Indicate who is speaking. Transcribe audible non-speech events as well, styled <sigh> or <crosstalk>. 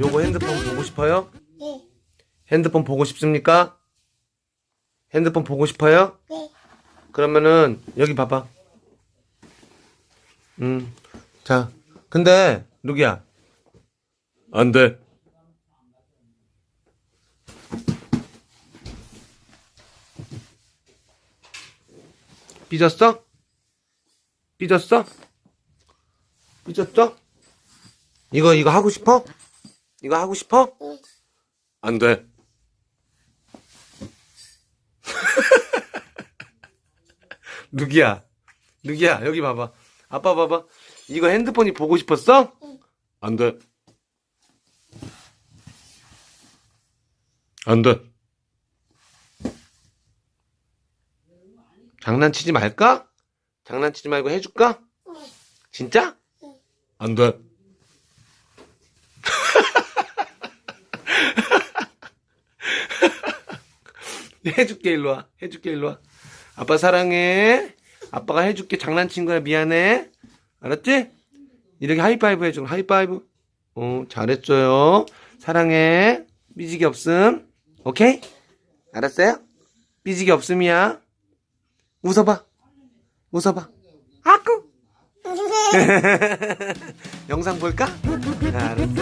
Speaker 1: 요거 핸드폰 보고 싶어요?
Speaker 2: 네.
Speaker 1: 핸드폰 보고 싶습니까? 핸드폰 보고 싶어요?
Speaker 2: 네.
Speaker 1: 그러면은 여기 봐봐. 음. 자, 근데 누구야? 안 돼. 삐졌어? 삐졌어? 삐졌어? 이거 이거 하고 싶어? 이거 하고 싶어?
Speaker 2: 응.
Speaker 1: 안 돼. <laughs> 누구야? 누구야? 여기 봐봐. 아빠 봐봐. 이거 핸드폰이 보고 싶었어?
Speaker 2: 응.
Speaker 1: 안 돼. 안 돼. 장난치지 말까? 장난치지 말고 해줄까?
Speaker 2: 응.
Speaker 1: 진짜?
Speaker 2: 응.
Speaker 1: 안 돼. <laughs> 해줄게 일로 와. 해줄게 일로 와. 아빠 사랑해. 아빠가 해줄게 장난친 거야 미안해. 알았지? 이렇게 하이파이브 해줘. 하이파이브. 어 잘했어요. 사랑해. 삐지기 없음. 오케이? 알았어요? 삐지기 없음이야. 웃어봐. 웃어봐. 아꾸. <laughs> 영상 볼까? 알았어